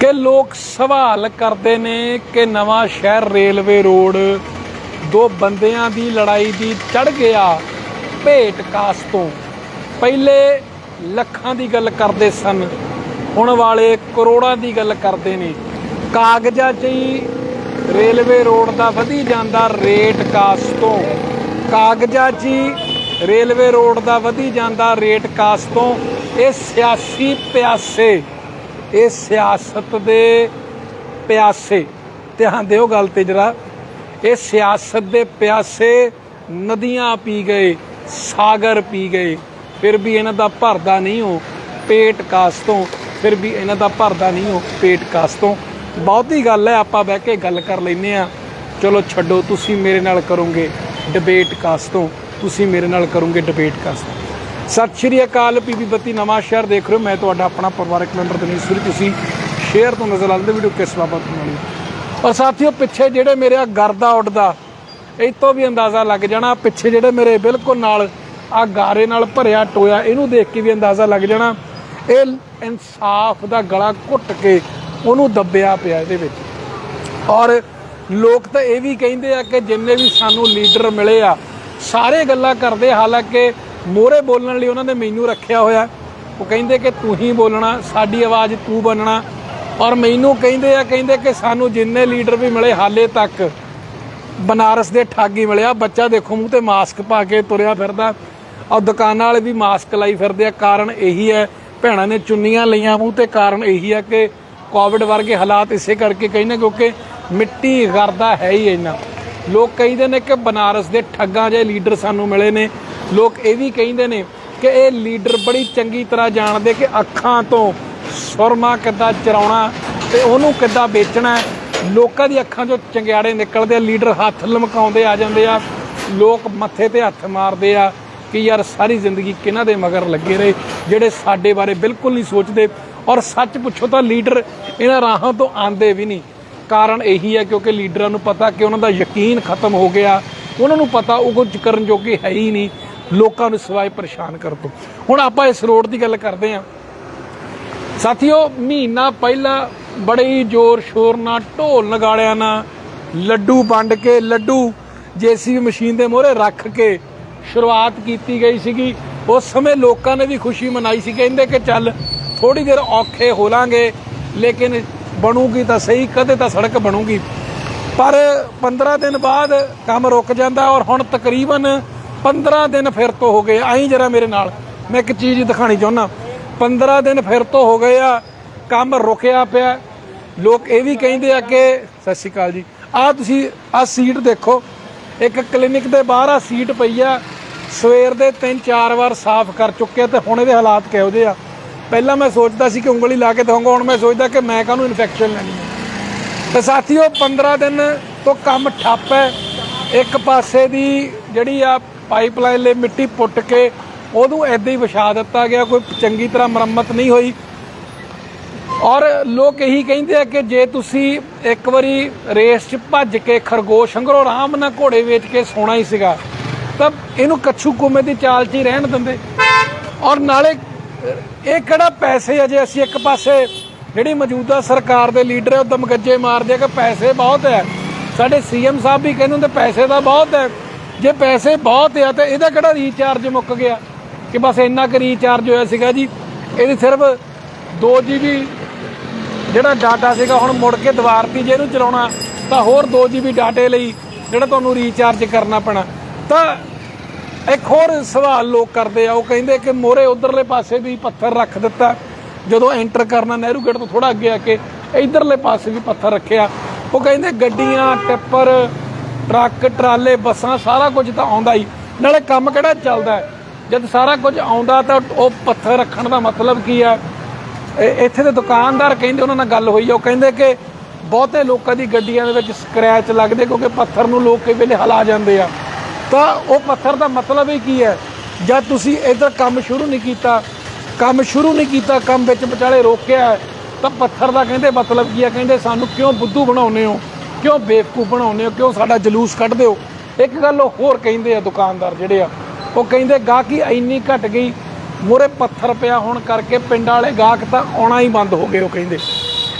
ਕਿ ਲੋਕ ਸਵਾਲ ਕਰਦੇ ਨੇ ਕਿ ਨਵਾਂ ਸ਼ਹਿਰ ਰੇਲਵੇ ਰੋਡ, ਦੋ ਬੰਦਿਆਂ ਦੀ ਲੜਾਈ ਦੀ ਚੜ ਗਿਆ ਭੇਟ ਕਾਸ ਤੋਂ। ਪਹਿਲੇ ਲੱਖਾਂ ਦੀ ਗੱਲ ਕਰਦੇ ਸਨ, ਹੁਣ ਵਾਲੇ ਕਰੋੜਾਂ ਦੀ ਗੱਲ ਕਰਦੇ ਨੇ। ਕਾਗਜ਼ਾਂ 'ਚ ਹੀ ਰੇਲਵੇ ਰੋਡ ਦਾ ਵਧੀ ਜਾਂਦਾ ਰੇਟ ਕਾਸ ਤੋਂ। ਕਾਗਜ਼ਾਂ 'ਚ ਹੀ ਰੇਲਵੇ ਰੋਡ ਦਾ ਵਧੀ ਜਾਂਦਾ ਰੇਟ ਕਾਸ ਤੋਂ। ਇਹ ਸਿਆਸੀ ਪਿਆਸੇ ਇਹ ਸਿਆਸਤ ਦੇ ਪਿਆਸੇ, ਧਿਆਨ ਦਿਓ ਗੱਲ ਤੇ ਜਰਾ, ਇਹ ਸਿਆਸਤ ਦੇ ਪਿਆਸੇ ਨਦੀਆਂ ਪੀ ਗਏ, ਸਾਗਰ ਪੀ ਗਏ, ਫਿਰ ਵੀ ਇਹਨਾਂ ਦਾ ਭਰਦਾ ਨਹੀਂ ਹੋ ਪੇਟ ਕਾਸ ਤੋਂ, ਫਿਰ ਵੀ ਇਹਨਾਂ ਦਾ ਭਰਦਾ ਨਹੀਂ ਹੋ ਪੇਟ ਕਾਸ ਤੋਂ। ਬਹੁਤੀ ਗੱਲ ਹੈ, ਆਪਾਂ ਬਹਿ ਕੇ ਗੱਲ ਕਰ ਲੈਨੇ ਆ ਚਲੋ ਛੱਡੋ, ਤੁਸੀਂ ਮੇਰੇ ਨਾਲ ਕਰੋਗੇ ਡਿਬੇਟ ਕਾਸ ਤੋਂ, ਤੁਸੀਂ ਮੇਰੇ ਨਾਲ ਕਰੋਗੇ ਡਿਬੇਟ ਕਾਸ ਤੋਂ। ਸਤਿ ਸ਼੍ਰੀ ਅਕਾਲ, ਪੀਪੀ ਬੱਤੀ, ਨਵਾਂ ਸ਼ਹਿਰ ਦੇਖ ਰਹੇ ਹੋ। ਮੈਂ ਤੁਹਾਡਾ ਆਪਣਾ ਪਰਿਵਾਰਕ ਮੈਂਬਰ ਦਨੀਸ਼ ਸੂਰੀ। ਤੁਸੀਂ ਸ਼ੇਅਰ ਤੋਂ ਨਜ਼ਰ ਆਉਂਦੇ ਵੀਡੀਓ ਕਿਸ ਬਾਬਤ ਬਣਾਉਣੀ ਔਰ ਸਾਥੀਓ, ਪਿੱਛੇ ਜਿਹੜੇ ਮੇਰੇ ਆ ਗਰਦਾ ਉੱਡਦਾ, ਇਹ ਤੋਂ ਵੀ ਅੰਦਾਜ਼ਾ ਲੱਗ ਜਾਣਾ। ਪਿੱਛੇ ਜਿਹੜੇ ਮੇਰੇ ਬਿਲਕੁਲ ਨਾਲ ਆ ਗਾਰੇ ਨਾਲ ਭਰਿਆ ਟੋਇਆ, ਇਹਨੂੰ ਦੇਖ ਕੇ ਵੀ ਅੰਦਾਜ਼ਾ ਲੱਗ ਜਾਣਾ। ਇਹ ਇਨਸਾਫ ਦਾ ਗਲਾ ਘੁੱਟ ਕੇ ਉਹਨੂੰ ਦੱਬਿਆ ਪਿਆ ਇਹਦੇ ਵਿੱਚ। ਔਰ ਲੋਕ ਤਾਂ ਇਹ ਵੀ ਕਹਿੰਦੇ ਆ ਕਿ ਜਿੰਨੇ ਵੀ ਸਾਨੂੰ ਲੀਡਰ ਮਿਲੇ ਆ, ਸਾਰੇ ਗੱਲਾਂ ਕਰਦੇ ਹਾਲਾਂਕਿ ਮੋਰੇ ਬੋਲਣ ਲਈ ਉਹਨਾਂ ਨੇ ਮੈਨੂੰ ਰੱਖਿਆ ਹੋਇਆ। ਉਹ ਕਹਿੰਦੇ ਕਿ ਤੂੰ ਹੀ ਬੋਲਣਾ, ਸਾਡੀ ਆਵਾਜ਼ ਤੂੰ ਬਣਨਾ। ਔਰ ਮੈਨੂੰ ਕਹਿੰਦੇ ਆ, ਕਹਿੰਦੇ ਕਿ ਸਾਨੂੰ ਜਿੰਨੇ ਲੀਡਰ ਵੀ ਮਿਲੇ ਹਾਲੇ ਤੱਕ, ਬਨਾਰਸ ਦੇ ਠਾਗੀ ਮਿਲਿਆ। ਬੱਚਾ ਦੇਖੋ, ਮੂੰਹ ਤੇ ਮਾਸਕ ਪਾ ਕੇ ਤੁਰਿਆ ਫਿਰਦਾ। ਔਰ ਦੁਕਾਨਾਂ ਵਾਲੇ ਵੀ ਮਾਸਕ ਲਾਈ ਫਿਰਦੇ ਆ। ਕਾਰਨ ਇਹੀ ਹੈ, ਭੈਣਾਂ ਨੇ ਚੁੰਨੀਆਂ ਲਈਆਂ। ਮੂੰਹ ਤੇ ਕਾਰਨ ਇਹੀ ਹੈ ਕਿ ਕੋਵਿਡ ਵਰਗੇ ਹਾਲਾਤ ਇਸੇ ਕਰਕੇ ਕਹਿੰਦੇ ਕਿਉਂਕਿ ਮਿੱਟੀ ਗਰਦਾ ਹੈ ਹੀ ਇੰਨਾ। ਲੋਕ ਕਹਿੰਦੇ ਨੇ ਕਿ ਬਨਾਰਸ ਦੇ ਠੱਗਾਂ ਜਿਹੇ ਲੀਡਰ ਸਾਨੂੰ ਮਿਲੇ ਨੇ। ਲੋਕ ਇਹ ਵੀ ਕਹਿੰਦੇ ਨੇ ਕਿ ਇਹ ਲੀਡਰ ਬੜੀ ਚੰਗੀ ਤਰ੍ਹਾਂ ਜਾਣਦੇ ਕਿ ਅੱਖਾਂ ਤੋਂ ਸੁਰਮਾ ਕਿੱਦਾਂ ਚਰਾਉਣਾ ਤੇ ਉਹਨੂੰ ਕਿੱਦਾਂ ਵੇਚਣਾ ਲੋਕਾਂ ਦੀ ਅੱਖਾਂ 'ਚੋਂ ਚੰਗਿਆੜੇ ਨਿਕਲਦੇ ਆ, ਲੀਡਰ ਹੱਥ ਲਮਕਾਉਂਦੇ ਆ ਜਾਂਦੇ ਆ, ਲੋਕ ਮੱਥੇ ਤੇ ਹੱਥ ਮਾਰਦੇ ਆ ਕਿ ਯਾਰ ਸਾਰੀ ਜ਼ਿੰਦਗੀ ਕਿਹਨਾਂ ਦੇ ਮਗਰ ਲੱਗੇ ਰਹੇ, ਜਿਹੜੇ ਸਾਡੇ ਬਾਰੇ ਬਿਲਕੁਲ ਨਹੀਂ ਸੋਚਦੇ। ਔਰ ਸੱਚ ਪੁੱਛੋ ਤਾਂ ਲੀਡਰ ਇਹਨਾਂ ਰਾਹਾਂ ਤੋਂ ਆਂਦੇ ਵੀ ਨਹੀਂ। ਕਾਰਨ ਇਹੀ ਹੈ ਕਿਉਂਕਿ ਲੀਡਰਾਂ ਨੂੰ ਪਤਾ ਕਿ ਉਹਨਾਂ ਦਾ ਯਕੀਨ ਖਤਮ ਹੋ ਗਿਆ। ਉਹਨਾਂ ਨੂੰ ਪਤਾ ਉਹ ਕੁਝ ਕਰਨ ਜੋਗੇ ਹੈ ਹੀ ਨਹੀਂ। ਲੋਕਾਂ ਨੂੰ ਸਵਾਏ ਪਰੇਸ਼ਾਨ ਕਰ ਤੋਂ ਹੁਣ ਆਪਾਂ ਇਸ ਰੋਡ ਦੀ ਗੱਲ ਕਰਦੇ ਹਾਂ। ਸਾਥੀਓ, ਮਹੀਨਾ ਪਹਿਲਾਂ ਬੜੇ ਹੀ ਜ਼ੋਰ ਸ਼ੋਰ ਨਾਲ ਢੋਲ ਨਗਾੜਿਆਂ ਨਾਲ ਲੱਡੂ ਵੰਡ ਕੇ, ਲੱਡੂ ਜੇਸੀਬੀ ਮਸ਼ੀਨ ਦੇ ਮੋਹਰੇ ਰੱਖ ਕੇ ਸ਼ੁਰੂਆਤ ਕੀਤੀ ਗਈ ਸੀਗੀ। ਉਸ ਸਮੇਂ ਲੋਕਾਂ ਨੇ ਵੀ ਖੁਸ਼ੀ ਮਨਾਈ ਸੀ, ਕਹਿੰਦੇ ਕਿ ਚੱਲ ਥੋੜੀ ਦੇਰ ਔਖੇ ਹੋ ਲਾਂਗੇ, ਲੇਕਿਨ ਬਣੂਗੀ ਤਾਂ ਸਹੀ, ਕਦੇ ਤਾਂ ਸੜਕ ਬਣੂਗੀ। ਪਰ 15 ਦਿਨ ਬਾਅਦ ਕੰਮ ਰੁਕ ਜਾਂਦਾ ਔਰ ਹੁਣ ਤਕਰੀਬਨ 15 ਦਿਨ ਫਿਰ ਤੋਂ ਹੋ ਗਏ ਆਈ ਜਰਾ ਮੇਰੇ ਨਾਲ। ਮੈਂ ਇੱਕ ਚੀਜ਼ ਦਿਖਾਣੀ ਚਾਹੁੰਦਾ 15 ਦਿਨ ਫਿਰ ਤੋਂ ਹੋ ਗਏ ਆ। ਕੰਮ ਰੁਕਿਆ ਪਿਆ। ਲੋਕ ਇਹ ਵੀ ਕਹਿੰਦੇ ਆ ਕਿ, ਸਤਿ ਸ਼੍ਰੀ ਅਕਾਲ ਜੀ। ਆ ਤੁਸੀਂ ਆ ਸੀਟ ਦੇਖੋ। ਇੱਕ ਕਲੀਨਿਕ ਦੇ ਬਾਹਰ ਆ ਸੀਟ ਪਈ ਆ। ਸਵੇਰ ਦੇ 3-4 ਵਾਰ ਸਾਫ਼ ਕਰ ਚੁੱਕੇ ਆ ਤੇ ਹੁਣ ਇਹਦੇ ਹਾਲਾਤ ਕਿਹੋ ਜਿਹੇ ਆ। ਪਹਿਲਾਂ ਮੈਂ ਸੋਚਦਾ ਸੀ ਕਿ ਉਂਗਲੀ ਲਾ ਕੇ ਦਵਾਂਗਾ ਹੁਣ ਮੈਂ ਸੋਚਦਾ ਕਿ ਮੈਂ ਕਾਹਨੂੰ ਇਨਫੈਕਸ਼ਨ ਲੈਣੀ ਹੈ ਤੇ ਸਾਥੀਓ 15 ਦਿਨ ਤੋਂ ਕੰਮ ਠੱਪ ਹੈ। ਇੱਕ ਪਾਸੇ ਦੀ ਜਿਹੜੀ ਆ ਪਾਈਪਲਾਈਨ ਲਈ ਮਿੱਟੀ ਪੁੱਟ ਕੇ ਉਹਨੂੰ ਐਦਾਂ ਹੀ ਵਿਛਾ ਦਿੱਤਾ ਗਿਆ, ਕੋਈ ਚੰਗੀ ਤਰ੍ਹਾਂ ਮੁਰੰਮਤ ਨਹੀਂ ਹੋਈ। ਔਰ ਲੋਕ ਇਹੀ ਕਹਿੰਦੇ ਆ ਕਿ ਜੇ ਤੁਸੀਂ ਇੱਕ ਵਾਰੀ ਰੇਸ 'ਚ ਭੱਜ ਕੇ ਖਰਗੋਸ਼ ਅੰਗਰੋਂ ਆਰਾਮ ਨਾਲ ਘੋੜੇ ਵੇਚ ਕੇ ਸੋਣਾ ਹੀ ਸੀਗਾ, ਤਾਂ ਇਹਨੂੰ ਕੱਛੂ ਕੁਮੇ ਦੀ ਚਾਲ 'ਚ ਹੀ ਰਹਿਣ ਦਿੰਦੇ। ਔਰ ਨਾਲੇ ਇਹ ਕਿਹੜਾ ਪੈਸੇ ਅਜੇ ਅਸੀਂ ਇੱਕ ਪਾਸੇ ਜਿਹੜੀ ਮੌਜੂਦਾ ਸਰਕਾਰ ਦੇ ਲੀਡਰ ਉਹ ਦਮਗੱਜੇ ਮਾਰਦੇ ਕਿ ਪੈਸੇ ਬਹੁਤ ਹੈ ਸਾਡੇ ਸੀਐਮ ਸਾਹਿਬ ਵੀ ਕਹਿੰਦੇ ਹੁੰਦੇ ਪੈਸੇ ਤਾਂ ਬਹੁਤ ਹੈ। ਜੇ ਪੈਸੇ ਬਹੁਤ ਆ ਤਾਂ ਇਹਦਾ ਕਿਹੜਾ ਰੀਚਾਰਜ ਮੁੱਕ ਗਿਆ? ਕਿ ਬਸ ਇੰਨਾ ਕੁ ਰੀਚਾਰਜ ਹੋਇਆ ਸੀਗਾ ਜੀ। ਇਹਦੀ ਸਿਰਫ 2 GB ਜਿਹੜਾ ਡਾਟਾ ਸੀਗਾ, ਹੁਣ ਮੁੜ ਕੇ ਦੀਵਾਰਤੀ ਜੇ ਇਹਨੂੰ ਚਲਾਉਣਾ, ਤਾਂ ਹੋਰ 2 GB ਡਾਟੇ ਲਈ ਜਿਹੜਾ ਤੁਹਾਨੂੰ ਰੀਚਾਰਜ ਕਰਨਾ ਪੈਣਾ। ਤਾਂ ਇੱਕ ਹੋਰ ਸਵਾਲ ਲੋਕ ਕਰਦੇ ਆ, ਉਹ ਕਹਿੰਦੇ ਕਿ ਮੋਰੇ ਉਧਰਲੇ ਪਾਸੇ ਵੀ ਪੱਥਰ ਰੱਖ ਦਿੱਤਾ। ਜਦੋਂ ਐਂਟਰ ਕਰਨਾ ਨਹਿਰੂ ਗੇਟ ਤੋਂ ਥੋੜਾ ਅੱਗੇ ਆ ਕੇ ਇਧਰਲੇ ਪਾਸੇ ਵੀ ਪੱਥਰ ਰੱਖਿਆ। ਉਹ ਕਹਿੰਦੇ ਗੱਡੀਆਂ, ਟਿੱਪਰ, ਟਰੱਕ, ਟਰਾਲੇ, ਬੱਸਾਂ, ਸਾਰਾ ਕੁਝ ਤਾਂ ਆਉਂਦਾ ਹੀ। ਨਾਲੇ ਕੰਮ ਕਿਹੜਾ ਚੱਲਦਾ ਜਦ ਸਾਰਾ ਕੁਝ ਆਉਂਦਾ ਤਾਂ ਉਹ ਪੱਥਰ ਰੱਖਣ ਦਾ ਮਤਲਬ ਕੀ ਹੈ? ਇੱਥੇ ਦੇ ਦੁਕਾਨਦਾਰ ਕਹਿੰਦੇ ਉਹਨਾਂ ਨਾਲ ਗੱਲ ਹੋਈ ਉਹ ਕਹਿੰਦੇ ਕਿ ਬਹੁਤੇ ਲੋਕਾਂ ਦੀ ਗੱਡੀਆਂ ਦੇ ਵਿੱਚ ਸਕ੍ਰੈਚ ਲੱਗਦੇ ਕਿਉਂਕਿ ਪੱਥਰ ਨੂੰ ਲੋਕ ਕਈ ਵੇਲੇ ਹਲਾ ਜਾਂਦੇ ਆ। ਤਾਂ ਉਹ ਪੱਥਰ ਦਾ ਮਤਲਬ ਹੀ ਕੀ ਹੈ? ਜਦ ਤੁਸੀਂ ਇਧਰ ਕੰਮ ਸ਼ੁਰੂ ਨਹੀਂ ਕੀਤਾ, ਕੰਮ ਸ਼ੁਰੂ ਨਹੀਂ ਕੀਤਾ, ਕੰਮ ਵਿੱਚ ਵਿਚਾਲੇ ਰੋਕਿਆ ਤਾਂ ਪੱਥਰ ਦਾ ਕਹਿੰਦੇ ਮਤਲਬ ਕੀ ਆ? ਕਹਿੰਦੇ ਸਾਨੂੰ ਕਿਉਂ ਬੁੱਧੂ ਬਣਾਉਂਦੇ ਹੋ? ਕਿਉਂ ਬੇਵਕੂਫ ਬਣਾਉਂਦੇ ਹੋ? ਕਿਉਂ ਸਾਡਾ ਜਲੂਸ ਕੱਢਦੇ ਹੋ? ਇੱਕ ਗੱਲ ਉਹ ਹੋਰ ਕਹਿੰਦੇ ਆ ਦੁਕਾਨਦਾਰ ਜਿਹੜੇ ਆ, ਉਹ ਕਹਿੰਦੇ ਗਾਹਕੀ ਇੰਨੀ ਘਟ ਗਈ, ਮੂਹਰੇ ਪੱਥਰ ਪਿਆ ਹੋਣ ਕਰਕੇ ਪਿੰਡਾਂ ਵਾਲੇ ਗਾਹਕ ਤਾਂ ਆਉਣਾ ਹੀ ਬੰਦ ਹੋ ਗਏ ਉਹ ਕਹਿੰਦੇ।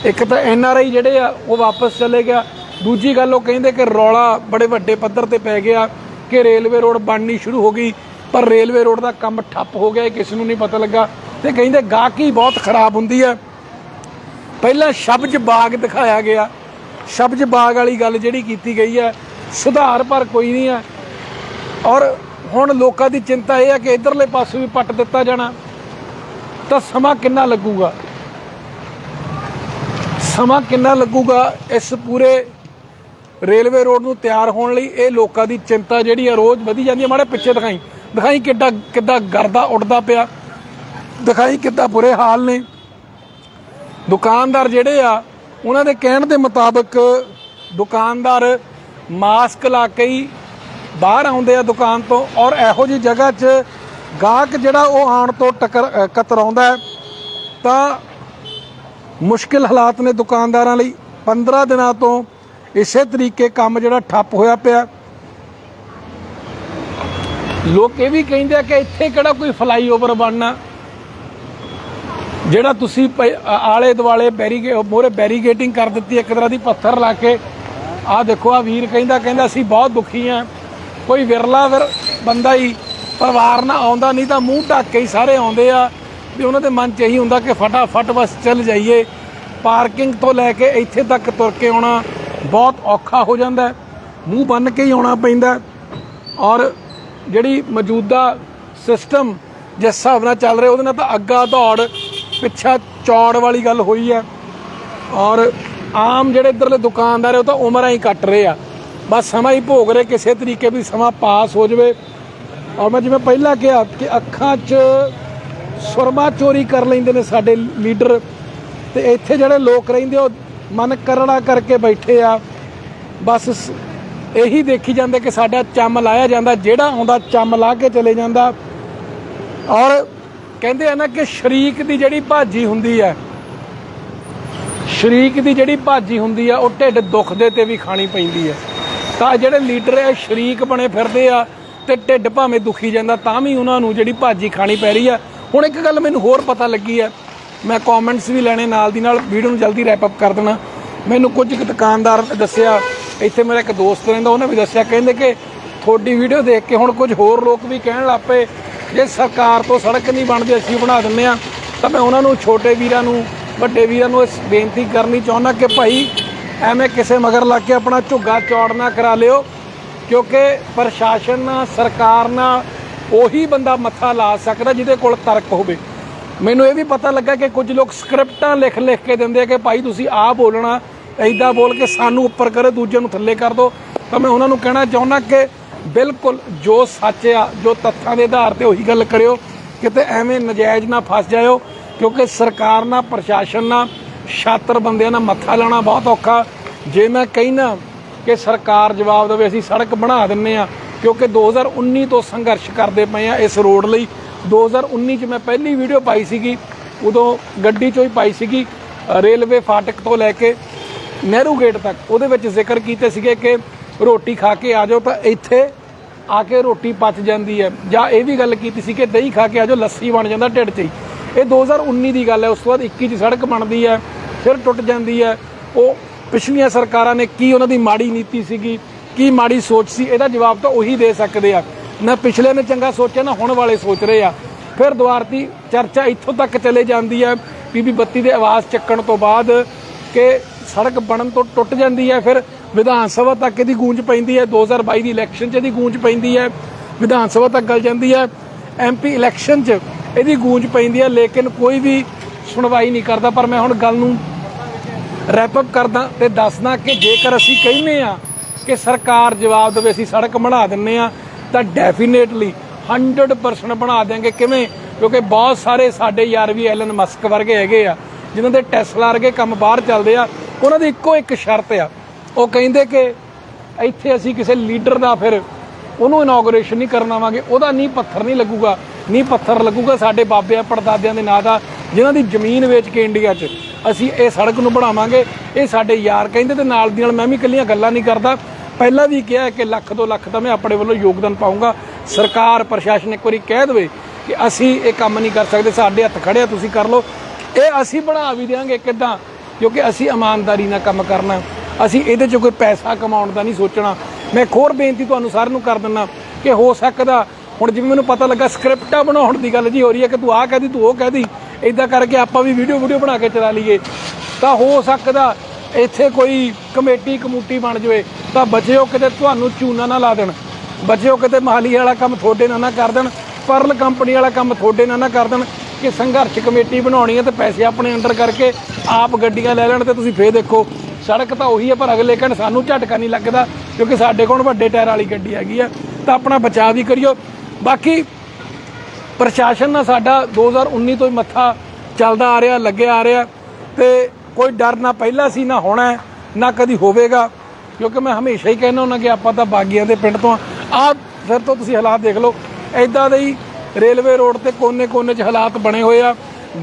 ਇੱਕ ਤਾਂ ਐਨ ਆਰ ਆਈ ਜਿਹੜੇ ਆ, ਉਹ ਵਾਪਸ ਚਲੇ ਗਿਆ। ਦੂਜੀ ਗੱਲ ਉਹ ਕਹਿੰਦੇ ਕਿ ਰੌਲਾ ਬੜੇ ਵੱਡੇ ਪੱਧਰ ਤੇ ਪੈ ਗਿਆ ਕਿ ਰੇਲਵੇ ਰੋਡ ਬਣਨੀ ਸ਼ੁਰੂ ਹੋ ਗਈ, ਪਰ ਰੇਲਵੇ ਰੋਡ ਦਾ ਕੰਮ ਠੱਪ ਹੋ ਗਿਆ, ਇਹ ਕਿਸੇ ਨੂੰ ਨਹੀਂ ਪਤਾ ਲੱਗਾ। ਤੇ ਕਹਿੰਦੇ ਗਾਹਕੀ ਬਹੁਤ ਖਰਾਬ ਹੁੰਦੀ ਹੈ ਪਹਿਲਾਂ ਸ਼ਬਜ ਬਾਗ ਦਿਖਾਇਆ ਗਿਆ। ਸ਼ਬਜ ਬਾਗ ਵਾਲੀ ਗੱਲ ਜਿਹੜੀ ਕੀਤੀ ਗਈ ਹੈ, ਸੁਧਾਰ ਪਰ ਕੋਈ ਨਹੀਂ ਹੈ। ਔਰ ਹੁਣ ਲੋਕਾਂ ਦੀ ਚਿੰਤਾ ਇਹ ਹੈ ਕਿ ਇਧਰਲੇ ਪਾਸੇ ਵੀ ਪੱਟ ਦਿੱਤਾ ਜਾਣਾ। ਤਾਂ ਸਮਾਂ ਕਿੰਨਾ ਲੱਗੂਗਾ? ਸਮਾਂ ਕਿੰਨਾ ਲੱਗੂਗਾ ਇਸ ਪੂਰੇ ਰੇਲਵੇ ਰੋਡ ਨੂੰ ਤਿਆਰ ਹੋਣ ਲਈ? ਇਹ ਲੋਕਾਂ ਦੀ ਚਿੰਤਾ ਜਿਹੜੀ ਆ ਰੋਜ਼ ਵਧੀ ਜਾਂਦੀ ਹੈ। ਮਾੜੇ ਪਿੱਛੇ ਦਿਖਾਈ। ਦਿਖਾਈ ਕਿੱਡਾ ਕਿੱਦਾਂ ਗਰਦਾ ਉੱਡਦਾ ਪਿਆ। ਦਿਖਾਈ ਕਿੱਦਾਂ ਬੁਰੇ ਹਾਲ ਨੇ। ਦੁਕਾਨਦਾਰ ਜਿਹੜੇ ਆ, ਉਹਨਾਂ ਦੇ ਕਹਿਣ ਦੇ ਮੁਤਾਬਕ ਦੁਕਾਨਦਾਰ ਮਾਸਕ ਲਾ ਕੇ ਹੀ ਬਾਹਰ ਆਉਂਦੇ ਆ ਦੁਕਾਨ ਤੋਂ ਔਰ ਇਹੋ ਜੀ ਜਗ੍ਹਾ 'ਚ ਗਾਹਕ ਜਿਹੜਾ ਉਹ ਆਉਣ ਤੋਂ ਟਕਰ ਕਤਰਾਉਂਦਾ ਤਾਂ ਮੁਸ਼ਕਿਲ ਹਾਲਾਤ ਨੇ ਦੁਕਾਨਦਾਰਾਂ ਲਈ। 15 ਦਿਨਾਂ ਤੋਂ ਇਸੇ ਤਰੀਕੇ ਕੰਮ ਜਿਹੜਾ ਠੱਪ ਹੋਇਆ ਪਿਆ। ਲੋਕ ਇਹ ਵੀ ਕਹਿੰਦੇ ਆ ਕਿ ਇੱਥੇ ਕਿਹੜਾ ਕੋਈ ਫਲਾਈਓਵਰ ਬਣਨਾ। ਜਿਹੜਾ ਤੁਸੀਂ ਪ- ਆਲੇ ਦੁਆਲੇ ਬੈਰੀਗੇ ਮੋਰੇ ਬੈਰੀਗੇਟਿੰਗ ਕਰ ਦਿੱਤੀ, ਇੱਕ ਤਰ੍ਹਾਂ ਦੀ ਪੱਥਰ ਲਾ ਕੇ। ਆਹ ਦੇਖੋ ਆ ਵੀਰ ਕਹਿੰਦਾ ਕਹਿੰਦਾ, ਅਸੀਂ ਬਹੁਤ ਦੁਖੀ ਆ। ਕੋਈ ਵਿਰਲਾ ਫਿਰ ਬੰਦਾ ਹੀ ਪਰਿਵਾਰ ਨਾਲ ਆਉਂਦਾ ਨਹੀਂ ਤਾਂ ਮੂੰਹ ਢੱਕ ਕੇ ਹੀ ਸਾਰੇ ਆਉਂਦੇ ਆ। ਵੀ ਉਹਨਾਂ ਦੇ ਮਨ 'ਚ ਇਹੀ ਹੁੰਦਾ ਕਿ ਫਟਾਫਟ ਬਸ ਚੱਲ ਜਾਈਏ। ਪਾਰਕਿੰਗ ਤੋਂ ਲੈ ਕੇ ਇੱਥੇ ਤੱਕ ਤੁਰ ਕੇ ਆਉਣਾ ਬਹੁਤ ਔਖਾ ਹੋ ਜਾਂਦਾ ਮੂੰਹ ਬੰਨ ਕੇ ਹੀ ਆਉਣਾ ਪੈਂਦਾ ਔਰ ਜਿਹੜੀ ਮੌਜੂਦਾ ਸਿਸਟਮ ਜਿਸ ਹਿਸਾਬ ਨਾਲ ਚੱਲ ਰਿਹਾ, ਉਹਦੇ ਨਾਲ ਤਾਂ ਅੱਗਾ ਦੌੜ ਪਿੱਛਾ ਚੌੜ ਵਾਲੀ ਗੱਲ ਹੋਈ ਹੈ। ਔਰ ਆਮ ਜਿਹੜੇ ਇਧਰਲੇ ਦੁਕਾਨਦਾਰ ਆ, ਉਹ ਤਾਂ ਉਮਰਾਂ ਹੀ ਕੱਟ ਰਹੇ ਆ। ਬਸ ਸਮਾਂ ਹੀ ਭੋਗ ਰਹੇ ਕਿਸੇ ਤਰੀਕੇ ਵੀ ਸਮਾਂ ਪਾਸ ਹੋ ਜਾਵੇ। ਔਰ ਮੈਂ ਜਿਵੇਂ ਪਹਿਲਾਂ ਕਿਹਾ ਕਿ ਅੱਖਾਂ 'ਚ ਸੁਰਮਾ ਚੋਰੀ ਕਰ ਲੈਂਦੇ ਨੇ ਸਾਡੇ ਲੀਡਰ। ਤੇ ਇੱਥੇ ਜਿਹੜੇ ਲੋਕ ਰਹਿੰਦੇ ਉਹ ਮਨ ਕਰੜਾ ਕਰਕੇ ਬੈਠੇ ਆ। ਬਸ ਇਹੀ ਦੇਖੀ ਜਾਂਦੇ ਕਿ ਸਾਡਾ ਚੰਮ ਲਾਇਆ ਜਾਂਦਾ ਜਿਹੜਾ ਆਉਂਦਾ ਚੰਮ ਲਾ ਕੇ ਚਲੇ ਜਾਂਦਾ। ਔਰ ਕਹਿੰਦੇ ਆ ਨਾ ਕਿ ਸ਼ਰੀਕ ਦੀ ਜਿਹੜੀ ਭਾਜੀ ਹੁੰਦੀ ਹੈ ਸ਼ਰੀਕ ਦੀ ਜਿਹੜੀ ਭਾਜੀ ਹੁੰਦੀ ਆ, ਉਹ ਢਿੱਡ ਦੁੱਖ ਦੇ ਤੇ ਵੀ ਖਾਣੀ ਪੈਂਦੀ ਹੈ ਤਾਂ ਜਿਹੜੇ ਲੀਡਰ ਇਹ ਸ਼ਰੀਕ ਬਣੇ ਫਿਰਦੇ ਆ ਤੇ ਢਿੱਡ ਭਾਵੇਂ ਦੁਖੀ ਜਾਂਦਾ, ਤਾਂ ਵੀ ਉਹਨਾਂ ਨੂੰ ਜਿਹੜੀ ਭਾਜੀ ਖਾਣੀ ਪੈ ਰਹੀ ਆ। ਹੁਣ ਇੱਕ ਗੱਲ ਮੈਨੂੰ ਹੋਰ ਪਤਾ ਲੱਗੀ ਹੈ ਮੈਂ ਕਮੈਂਟਸ ਵੀ ਲੈਣੇ ਨਾਲ ਦੀ ਨਾਲ, ਵੀਡੀਓ ਨੂੰ ਜਲਦੀ ਰੈਪ ਅਪ ਕਰ ਦੇਣਾ। ਮੈਨੂੰ ਕੁਝ ਕੁ ਦੁਕਾਨਦਾਰ ਦੱਸਿਆ, ਇੱਥੇ ਮੇਰਾ ਇੱਕ ਦੋਸਤ ਰਹਿੰਦਾ, ਉਹਨੇ ਵੀ ਦੱਸਿਆ, ਕਹਿੰਦੇ ਕਿ ਤੁਹਾਡੀ ਵੀਡੀਓ ਦੇਖ ਕੇ ਹੁਣ ਕੁਝ ਹੋਰ ਲੋਕ ਵੀ ਕਹਿਣ ਲੱਗ ਪਏ ਜੇ ਸਰਕਾਰ ਤੋਂ ਸੜਕ ਨਹੀਂ ਬਣਦੀ, ਅਸੀਂ ਬਣਾ ਦਿੰਦੇ ਆ ਤਾਂ ਮੈਂ ਉਹਨਾਂ ਨੂੰ, ਛੋਟੇ ਵੀਰਾਂ ਨੂੰ, ਵੱਡੇ ਵੀਰਾਂ ਨੂੰ ਇਸ ਬੇਨਤੀ ਕਰਨੀ ਚਾਹੁੰਦਾ ਕਿ ਭਾਈ ਐਵੇਂ ਕਿਸੇ ਮਗਰ ਲੱਗ ਕੇ ਆਪਣਾ ਝੁੱਗਾ ਚੌੜ ਨਾ ਕਰਾ ਲਿਓ, ਕਿਉਂਕਿ ਪ੍ਰਸ਼ਾਸਨ ਨਾਲ, ਸਰਕਾਰ ਨਾਲ ਉਹੀ ਬੰਦਾ ਮੱਥਾ ਲਾ ਸਕਦਾ ਜਿਹਦੇ ਕੋਲ ਤਰਕ ਹੋਵੇ। ਮੈਨੂੰ ਇਹ ਵੀ ਪਤਾ ਲੱਗਾ ਕਿ ਕੁਝ ਲੋਕ ਸਕ੍ਰਿਪਟਾਂ ਲਿਖ ਲਿਖ ਕੇ ਦਿੰਦੇ ਆ ਕਿ ਭਾਈ ਤੁਸੀਂ ਆਹ ਬੋਲਣਾ ਐਦਾਂ ਬੋਲ ਕੇ ਸਾਨੂੰ ਉੱਪਰ ਕਰੇ, ਦੂਜੇ ਨੂੰ ਥੱਲੇ ਕਰ ਦਿਓ ਤਾਂ ਮੈਂ ਉਹਨਾਂ ਨੂੰ ਕਹਿਣਾ ਚਾਹੁੰਦਾ ਕਿ ਬਿਲਕੁਲ ਜੋ ਸੱਚ ਆ, ਜੋ ਤੱਥਾਂ ਦੇ ਆਧਾਰ ਤੇ ਉਹੀ ਗੱਲ ਕਰਿਓ, ਕਿਤੇ ਐਵੇਂ ਨਜਾਇਜ਼ ਨਾ ਫਸ ਜਾਇਓ, ਕਿਉਂਕਿ ਸਰਕਾਰ ਨਾਲ ਪ੍ਰਸ਼ਾਸਨ ਨਾਲ ਛਾਤਰ ਬੰਦਿਆਂ ਨਾਲ ਮੱਥਾ ਲਾਣਾ ਬਹੁਤ ਔਖਾ। ਜੇ ਮੈਂ ਕਹਿਣਾ ਕਿ ਸਰਕਾਰ ਜਵਾਬ ਦੇਵੇ, ਅਸੀਂ ਸੜਕ ਬਣਾ ਦਿੰਨੇ ਆ, ਕਿਉਂਕਿ 2019 ਤੋਂ ਸੰਘਰਸ਼ ਕਰਦੇ ਪਏ ਆ ਇਸ ਰੋਡ ਲਈ। 2019 ਚ ਮੈਂ ਪਹਿਲੀ ਵੀਡੀਓ ਪਾਈ ਸੀਗੀ, ਉਦੋਂ ਗੱਡੀ ਚੋਂ ਹੀ ਪਾਈ ਸੀਗੀ, ਰੇਲਵੇ ਫਾਟਕ ਤੋਂ ਲੈ ਕੇ ਨਹਿਰੂ ਗੇਟ ਤੱਕ। ਉਹਦੇ ਵਿੱਚ ਜ਼ਿਕਰ ਕੀਤੇ ਸੀਗੇ ਕਿ ਰੋਟੀ ਖਾ ਕੇ ਆ ਜਾਓ ਤਾਂ ਇੱਥੇ ਆ ਕੇ ਰੋਟੀ ਪਚ ਜਾਂਦੀ ਹੈ ਜਾਂ ਇਹ ਵੀ ਗੱਲ ਕੀਤੀ ਸੀ ਕਿ ਦਹੀਂ ਖਾ ਕੇ ਆ ਜਾਓ, ਲੱਸੀ ਬਣ ਜਾਂਦਾ ਢਿੱਡ 'ਚ ਹੀ। ਇਹ 2019 ਦੀ ਗੱਲ ਹੈ, ਉਸ ਤੋਂ ਬਾਅਦ 21 'ਚ ਸੜਕ ਬਣਦੀ ਹੈ, ਫਿਰ ਟੁੱਟ ਜਾਂਦੀ ਹੈ। ਉਹ ਪਿਛਲੀਆਂ ਸਰਕਾਰਾਂ ਨੇ ਕੀ ਉਹਨਾਂ ਦੀ ਮਾੜੀ ਨੀਤੀ ਸੀਗੀ, ਕੀ ਮਾੜੀ ਸੋਚ ਸੀ, ਇਹਦਾ ਜਵਾਬ ਤਾਂ ਉਹੀ ਦੇ ਸਕਦੇ ਆ। ਨਾ ਪਿਛਲੇ ਨੇ ਚੰਗਾ ਸੋਚਿਆ, ਨਾ ਹੁਣ ਵਾਲੇ ਸੋਚ ਰਹੇ ਆ। ਫਿਰ ਦੁਆਰਤੀ ਚਰਚਾ ਇੱਥੋਂ ਤੱਕ ਚਲੇ ਜਾਂਦੀ ਹੈ, ਬੀਬੀ ਬੱਤੀ ਦੇ ਆਵਾਜ਼ ਚੱਕਣ ਤੋਂ ਬਾਅਦ ਕਿ ਸੜਕ ਬਣਨ ਤੋਂ ਟੁੱਟ ਜਾਂਦੀ ਹੈ, ਫਿਰ ਵਿਧਾਨ ਸਭਾ ਤੱਕ ਇਹਦੀ ਗੂੰਜ ਪੈਂਦੀ ਹੈ 2022 ਦੀ ਇਲੈਕਸ਼ਨ 'ਚ ਇਹਦੀ ਗੂੰਜ ਪੈਂਦੀ ਹੈ, ਵਿਧਾਨ ਸਭਾ ਤੱਕ ਗੱਲ ਜਾਂਦੀ ਹੈ। ਐਮਪੀ ਇਲੈਕਸ਼ਨ 'ਚ ਇਹਦੀ ਗੂੰਜ ਪੈਂਦੀ ਹੈ, ਲੇਕਿਨ ਕੋਈ ਵੀ ਸੁਣਵਾਈ ਨਹੀਂ ਕਰਦਾ। ਪਰ ਮੈਂ ਹੁਣ ਗੱਲ ਨੂੰ ਰੈਪ ਅਪ ਕਰਦਾ ਤੇ ਦੱਸਦਾ ਕਿ ਜੇਕਰ ਅਸੀਂ ਕਹਿੰਨੇ ਆ ਕਿ ਸਰਕਾਰ ਜਵਾਬ ਦੇਵੇ, ਅਸੀਂ ਸੜਕ ਬਣਾ ਦਿੰਨੇ ਆ ਤਾਂ ਡੈਫੀਨੇਟਲੀ 100% ਬਣਾ ਦੇਾਂਗੇ ਕਿਵੇਂ? ਕਿਉਂਕਿ ਬਹੁਤ ਸਾਰੇ ਸਾਡੇ ਯਾਰ ਵੀ ਐਲਨ ਮਸਕ ਵਰਗੇ ਹੈਗੇ ਆ, ਜਿਨ੍ਹਾਂ ਦੇ ਟੈਸਲਾ ਵਰਗੇ ਕੰਮ ਬਾਹਰ ਚੱਲਦੇ ਆ, ਉਹਨਾਂ ਦੀ ਇੱਕੋ ਇੱਕ ਸ਼ਰਤ ਆ ਉਹ ਕਹਿੰਦੇ ਕਿ ਇੱਥੇ ਅਸੀਂ ਕਿਸੇ ਲੀਡਰ ਦਾ ਫਿਰ ਉਹਨੂੰ ਇਨੋਗਰੇਸ਼ਨ ਨਹੀਂ ਕਰਨ ਉਹਦਾ ਨੀਂਹ ਪੱਥਰ ਨਹੀਂ ਲੱਗੂਗਾ। ਨੀਂਹ ਪੱਥਰ ਲੱਗੂਗਾ ਸਾਡੇ ਬਾਬਿਆਂ ਪੜਦਾਦਿਆਂ ਦੇ ਨਾਂ ਦਾ, ਜਿਨ੍ਹਾਂ ਦੀ ਜ਼ਮੀਨ ਵੇਚ ਕੇ ਇੰਡੀਆ 'ਚ। ਅਸੀਂ ਇਹ ਸੜਕ ਨੂੰ ਬਣਾਵਾਂਗੇ, ਇਹ ਸਾਡੇ ਯਾਰ ਕਹਿੰਦੇ ਤੇ ਨਾਲ ਦੀ ਨਾਲ ਮੈਂ ਵੀ ਇਕੱਲੀਆਂ ਗੱਲਾਂ ਨਹੀਂ ਕਰਦਾ। ਪਹਿਲਾਂ ਵੀ ਕਿਹਾ ਕਿ ਲੱਖ ਦੋ ਲੱਖ ਤਾਂ ਮੈਂ ਆਪਣੇ ਵੱਲੋਂ ਯੋਗਦਾਨ ਪਾਉਂਗਾ ਸਰਕਾਰ, ਪ੍ਰਸ਼ਾਸਨ ਇੱਕ ਵਾਰੀ ਕਹਿ ਦੇਵੇ ਕਿ ਅਸੀਂ ਇਹ ਕੰਮ ਨਹੀਂ ਕਰ ਸਕਦੇ, ਸਾਡੇ ਹੱਥ ਖੜੇ ਤੁਸੀਂ ਕਰ ਲਓ। ਇਹ ਅਸੀਂ ਬਣਾ ਵੀ ਦੇਾਂਗੇ ਕਿਦਾਂ? ਕਿਉਂਕਿ ਅਸੀਂ ਇਮਾਨਦਾਰੀ ਨਾਲ ਕੰਮ ਕਰਨਾ। ਅਸੀਂ ਇਹਦੇ 'ਚ ਕੋਈ ਪੈਸਾ ਕਮਾਉਣ ਦਾ ਨਹੀਂ ਸੋਚਣਾ। ਮੈਂ ਇੱਕ ਹੋਰ ਬੇਨਤੀ ਤੁਹਾਨੂੰ ਸਾਰਿਆਂ ਨੂੰ ਕਰ ਦਿੰਦਾ ਕਿ ਹੋ ਸਕਦਾ, ਹੁਣ ਜਿਵੇਂ ਮੈਨੂੰ ਪਤਾ ਲੱਗਾ ਸਕ੍ਰਿਪਟਾਂ ਬਣਾਉਣ ਦੀ ਗੱਲ ਜੀ ਹੋ ਰਹੀ ਹੈ ਕਿ ਤੂੰ ਆਹ ਕਹਦੀ ਤੂੰ ਉਹ ਕਹਦੀ ਇਦਾਂ ਕਰਕੇ ਆਪਾਂ ਵੀ ਵੀਡੀਓ ਵੀਡੀਓ ਬਣਾ ਕੇ ਚਲਾ ਲਈਏ। ਤਾਂ ਹੋ ਸਕਦਾ ਇੱਥੇ ਕੋਈ ਕਮੇਟੀ, ਕਮੂਟੀ ਬਣ ਜਾਵੇ, ਤਾਂ ਬਚਿਓ ਕਿਤੇ ਤੁਹਾਨੂੰ ਚੂਨਾ ਨਾ ਲਾ ਦੇਣ। ਬਚਿਓ ਕਿਤੇ ਮਹਾਲੀ ਵਾਲਾ ਕੰਮ ਤੁਹਾਡੇ ਨਾਲ ਨਾ ਕਰ ਦੇਣ, ਪਰਲ ਕੰਪਨੀ ਵਾਲਾ ਕੰਮ ਤੁਹਾਡੇ ਨਾਲ ਨਾ ਕਰ ਦੇਣ, ਕਿ ਸੰਘਰਸ਼ ਕਮੇਟੀ ਬਣਾਉਣੀ ਹੈ ਤੇ ਪੈਸੇ ਆਪਣੇ ਅੰਡਰ ਕਰਕੇ ਆਪ ਗੱਡੀਆਂ ਲੈ ਲੈਣ ਤੇ ਤੁਸੀਂ ਫੇਰ ਦੇਖੋ। ਸੜਕ ਤਾਂ ਉਹੀ ਹੈ, ਪਰ ਅਗਲੇ ਕਹਿਣ ਸਾਨੂੰ ਝਟਕਾ ਨਹੀਂ ਲੱਗਦਾ, ਕਿਉਂਕਿ ਸਾਡੇ ਕੋਲ ਵੱਡੇ ਟਾਇਰ ਵਾਲੀ ਗੱਡੀ ਹੈਗੀ ਆ ਤਾਂ ਆਪਣਾ ਬਚਾਅ ਵੀ ਕਰਿਓ। ਬਾਕੀ ਪ੍ਰਸ਼ਾਸਨ ਨਾਲ ਸਾਡਾ 2019 ਤੋਂ ਹੀ ਮੱਥਾ ਚੱਲਦਾ ਆ ਰਿਹਾ ਲੱਗਿਆ ਆ ਰਿਹਾ। ਤੇ ਕੋਈ ਡਰ ਨਾ ਪਹਿਲਾਂ ਸੀ, ਨਾ ਹੋਣਾ ਨਾ ਕਦੀ ਹੋਵੇਗਾ। ਕਿਉਂਕਿ ਮੈਂ ਹਮੇਸ਼ਾ ਹੀ ਕਹਿੰਦਾ ਹੁੰਦਾ ਕਿ ਆਪਾਂ ਤਾਂ ਬਾਗੀਆਂ ਦੇ ਪਿੰਡ ਤੋਂ ਆ। ਫਿਰ ਤੋਂ ਤੁਸੀਂ ਹਾਲਾਤ ਦੇਖ ਲਓ। ਐਦਾਂ ਦੇ ਹੀ ਰੇਲਵੇ ਰੋਡ ਤੇ ਕੋਨੇ-ਕੋਨੇ 'ਚ ਹਾਲਾਤ ਬਣੇ ਹੋਏ ਆ।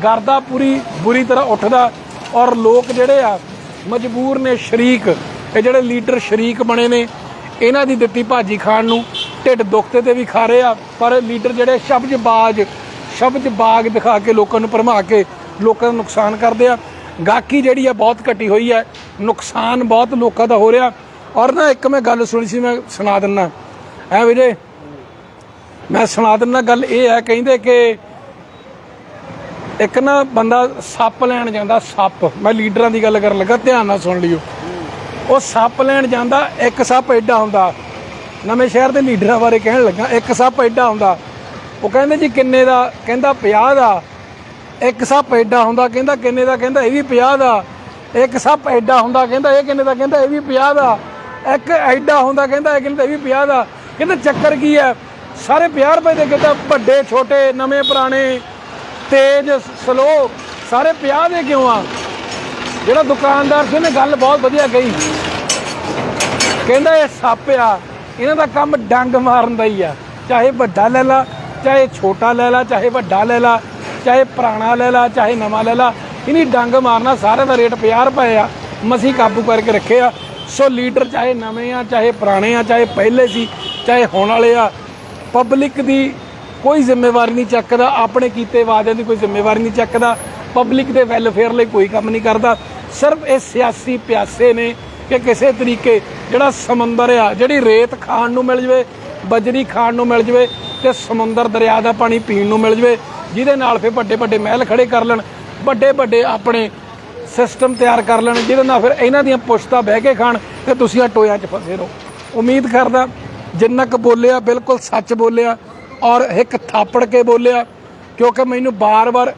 ਗਰਦਾ ਪੂਰੀ ਬੁਰੀ ਤਰ੍ਹਾਂ ਉੱਠਦਾ ਔਰ ਲੋਕ ਜਿਹੜੇ ਆ ਮਜਬੂਰ ਨੇ ਸ਼ਰੀਕ, ਇਹ ਜਿਹੜੇ ਲੀਡਰ ਸ਼ਰੀਕ ਬਣੇ ਨੇ, ਇਹਨਾਂ ਦੀ ਦਿੱਤੀ ਭਾਜੀ ਖਾਣ ਨੂੰ। ਢਿੱਡ ਦੁਖਤੇ ਤੇ ਵੀ ਖਾ ਰਹੇ ਆ, ਪਰ ਲੀਡਰ ਜਿਹੜੇ ਸ਼ਬਦਬਾਜ਼ ਸ਼ਬਦਬਾਗ ਦਿਖਾ ਕੇ ਲੋਕਾਂ ਨੂੰ ਭਰਮਾ ਕੇ ਲੋਕਾਂ ਨੂੰ ਨੁਕਸਾਨ ਕਰਦੇ ਆ। ਗਾਕੀ ਜਿਹੜੀ ਆ ਬਹੁਤ ਘਟੀ ਹੋਈ ਹੈ ਨੁਕਸਾਨ ਬਹੁਤ ਲੋਕਾਂ ਦਾ ਹੋ ਰਿਹਾ। ਔਰ ਨਾ ਇੱਕ ਮੈਂ ਗੱਲ ਸੁਣੀ ਸੀ, ਮੈਂ ਸੁਣਾ ਦਿੰਨਾ। ਐ ਵੀਰੇ, ਮੈਂ ਸੁਣਾ ਦਿੰਨਾ ਗੱਲ ਇਹ ਹੈ, ਕਹਿੰਦੇ ਕਿ ਇੱਕ ਨਾ ਬੰਦਾ ਸੱਪ ਲੈਣ ਜਾਂਦਾ, ਸੱਪ। ਮੈਂ ਲੀਡਰਾਂ ਦੀ ਗੱਲ ਕਰਨ ਲੱਗਾ, ਧਿਆਨ ਨਾਲ ਸੁਣ ਲਿਓ। ਉਹ ਸੱਪ ਲੈਣ ਜਾਂਦਾ, ਇੱਕ ਸੱਪ ਐਡਾ ਹੁੰਦਾ। ਨਵੇਂ ਸ਼ਹਿਰ ਦੇ ਲੀਡਰਾਂ ਬਾਰੇ ਕਹਿਣ ਲੱਗਾ, ਇੱਕ ਸੱਪ ਐਡਾ ਹੁੰਦਾ। ਉਹ ਕਹਿੰਦੇ ਜੀ ਕਿੰਨੇ ਦਾ, ਕਹਿੰਦਾ 50 ਦਾ। ਇੱਕ ਸੱਪ ਐਡਾ ਹੁੰਦਾ, ਕਹਿੰਦਾ ਕਿੰਨੇ ਦਾ, ਕਹਿੰਦਾ ਇਹ ਵੀ 50 ਦਾ। ਇੱਕ ਸੱਪ ਐਡਾ ਹੁੰਦਾ, ਕਹਿੰਦਾ ਇਹ ਕਿੰਨੇ ਦਾ, ਕਹਿੰਦਾ ਇਹ ਵੀ 50 ਦਾ। ਇੱਕ ਐਡਾ ਹੁੰਦਾ, ਕਹਿੰਦਾ ਇਹ ਕਿੰਨੇ ਦਾ, ਇਹ ਵੀ 50 ਦਾ। ਕਹਿੰਦਾ ਚੱਕਰ ਕੀ ਹੈ? ਸਾਰੇ 50 ਰੁਪਏ ਦੇ ਕਹਿੰਦਾ ਵੱਡੇ, ਛੋਟੇ, ਨਵੇਂ, ਪੁਰਾਣੇ ਤੇਜ਼ ਸਲੋ ਸਾਰੇ 50 ਦੇ ਕਿਉਂ ਆ? ਜਿਹੜਾ ਦੁਕਾਨਦਾਰ ਸੀ, ਉਹਨੇ ਗੱਲ ਬਹੁਤ ਵਧੀਆ ਕਹੀ। ਕਹਿੰਦਾ ਇਹ ਸੱਪ ਆ, ਇਹਨਾਂ ਦਾ ਕੰਮ ਡੰਗ ਮਾਰਨ ਦਾ ਹੀ ਆ। ਚਾਹੇ ਵੱਡਾ ਲੈ ਲਾ, ਚਾਹੇ ਛੋਟਾ ਲੈ ਲਾ, ਚਾਹੇ ਵੱਡਾ ਲੈ ਲਾ, ਚਾਹੇ ਪੁਰਾਣਾ ਲੈ ਲਾ, ਚਾਹੇ ਨਵਾਂ ਲੈ ਲਾ, ਇਹਨੀ ਡੰਗ ਮਾਰਨਾ ਸਾਰੇ ਦਾ ਰੇਟ 50 ਰੁਪਏ ਆ। ਮਸੀਂ ਕਾਬੂ ਕਰਕੇ ਰੱਖੇ ਆ। ਸੋ ਲੀਡਰ ਚਾਹੇ ਨਵੇਂ ਆ, ਚਾਹੇ ਪੁਰਾਣੇ ਆ, ਚਾਹੇ ਪਹਿਲੇ ਸੀ, ਚਾਹੇ ਹੁਣ ਵਾਲੇ ਆ। ਪਬਲਿਕ ਦੀ ਕੋਈ ਜ਼ਿੰਮੇਵਾਰੀ ਨਹੀਂ ਚੱਕਦਾ, ਆਪਣੇ ਕੀਤੇ ਵਾਅਦਿਆਂ ਦੀ ਕੋਈ ਜ਼ਿੰਮੇਵਾਰੀ ਨਹੀਂ ਚੱਕਦਾ ਪਬਲਿਕ ਦੇ ਵੈਲਫੇਅਰ ਲਈ ਕੋਈ ਕੰਮ ਨਹੀਂ ਕਰਦਾ। ਸਿਰਫ ਇਹ ਸਿਆਸੀ ਪਿਆਸੇ ਨੇ ਕਿ ਕਿਸੇ ਤਰੀਕੇ ਜਿਹੜਾ ਸਮੁੰਦਰ ਆ, ਜਿਹੜੀ ਰੇਤ ਖਾਣ ਨੂੰ ਮਿਲ ਜਵੇ, ਬਜਰੀ ਖਾਣ ਨੂੰ ਮਿਲ ਜਵੇ ਤੇ ਸਮੁੰਦਰ ਦਰਿਆ ਦਾ ਪਾਣੀ ਪੀਣ ਨੂੰ ਮਿਲ ਜਵੇ, ਜਿਹਦੇ ਨਾਲ ਫਿਰ ਵੱਡੇ ਵੱਡੇ ਮਹਿਲ ਖੜੇ ਕਰ ਲੈਣ ਵੱਡੇ ਵੱਡੇ ਆਪਣੇ ਸਿਸਟਮ ਤਿਆਰ ਕਰ ਲੈਣ, ਜਿਹਦੇ ਨਾਲ ਫਿਰ ਇਹਨਾਂ ਦੀਆਂ ਪੁਸ਼ਤਾ ਬਹਿ ਕੇ ਖਾਣ ਤੇ ਤੁਸੀਂ ਆ ਟੋਇਆਂ 'ਚ ਫਸੇ ਰਹੋ। ਉਮੀਦ ਕਰਦਾ ਜਿੰਨਾ ਕੁ ਬੋਲਿਆ ਬਿਲਕੁਲ ਸੱਚ ਬੋਲਿਆ ਔਰ ਇੱਕ ਥਾਪੜ ਕੇ ਬੋਲਿਆ, ਕਿਉਂਕਿ ਮੈਨੂੰ ਬਾਰ-ਬਾਰ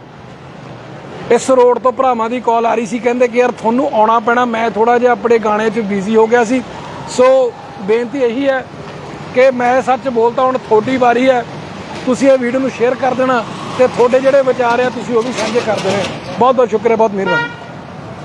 ਇਸ ਰੋਡ ਤੋਂ ਭਰਾਵਾਂ ਦੀ ਕਾਲ ਆ ਰਹੀ ਸੀ, ਕਹਿੰਦੇ ਕਿ ਯਾਰ ਤੁਹਾਨੂੰ ਆਉਣਾ ਪੈਣਾ, ਮੈਂ ਥੋੜਾ ਜਿਹਾ ਆਪਣੇ ਗਾਣੇ 'ਚ ਬਿਜ਼ੀ ਹੋ ਗਿਆ ਸੀ। ਸੋ ਬੇਨਤੀ ਇਹੀ ਹੈ ਕਿ ਮੈਂ ਸੱਚ ਬੋਲਦਾ, ਹੁਣ ਤੁਹਾਡੀ ਵਾਰੀ ਹੈ। ਤੁਸੀਂ ਇਹ ਵੀਡੀਓ ਨੂੰ ਸ਼ੇਅਰ ਕਰ ਦੇਣਾ ਤੇ ਤੁਹਾਡੇ ਜਿਹੜੇ ਵਿਚਾਰ ਆ, ਤੁਸੀਂ ਉਹ ਵੀ ਸਾਂਝੇ ਕਰ ਦੇਣੇ। ਬਹੁਤ ਬਹੁਤ ਸ਼ੁਕਰੀਆ, ਬਹੁਤ ਮਿਹਰਬਾਨੀ।